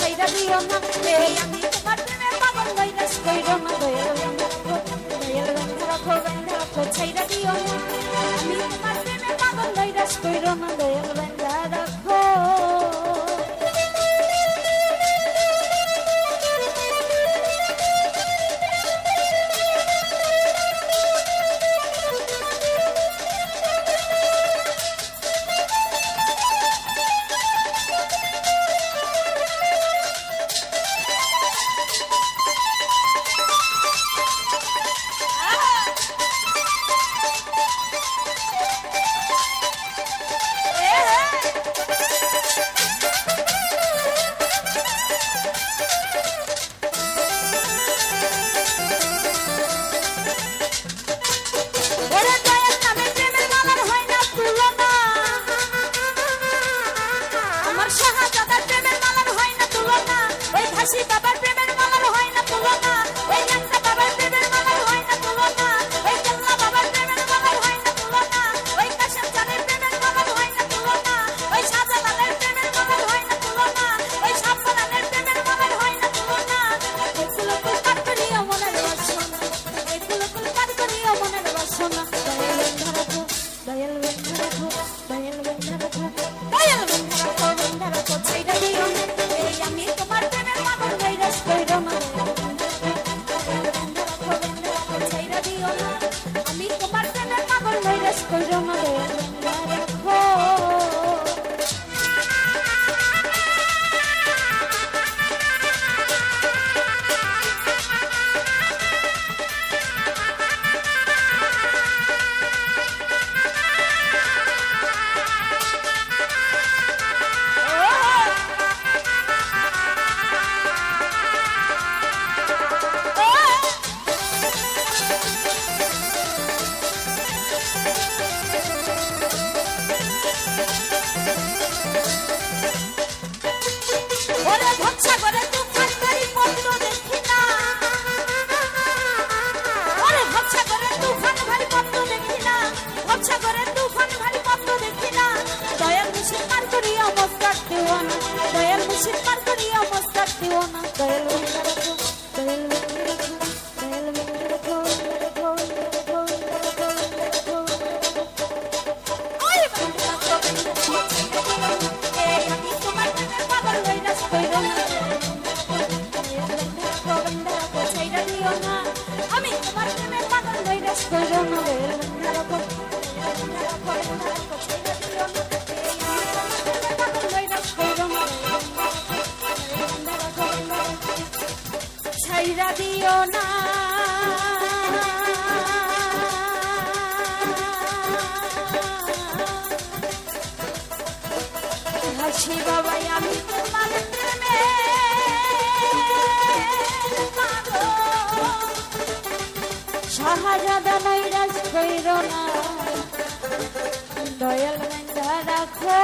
কইরা দিও না রে আমি তোমার প্রেমে পাগল কইরা কইরো না, দয়াল দয়াল রাখো রাখো, ছাইরা দিও না। আমি তোমার you wanna go? দিও না। হাসি বাবাই আমি তোমার প্রেমে শাহজাদা নৈরাজ কইর না। দয়াল মেন্দা রাখো।